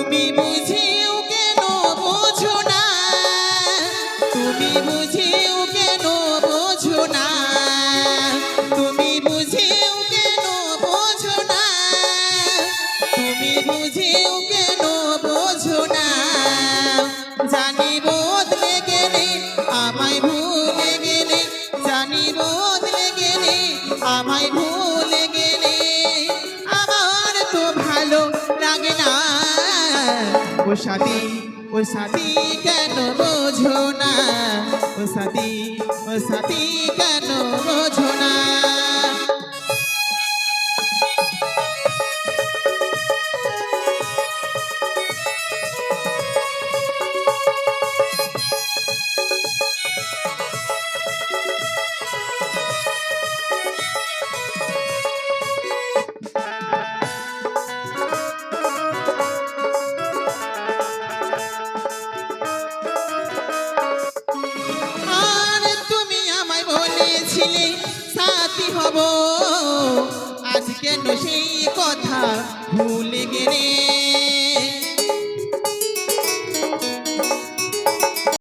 তুমি কেন বোঝো না? তুমি বুঝিও কেন বোঝো না? তুমি বুঝিও কেন বোঝো না? তুমি বুঝিও কেন বোঝো না? জানি বদলে গেলে, আমায় ভুলে গেলে, জানি বদলে গেলে, আমায় ভুলে ও সাথী ও সাথী কেন বোঝো না? ও সাথী ও সাথী কেন বোঝো না? সাথী হব? আজকে কেন সেই কথা ভুলে গেলে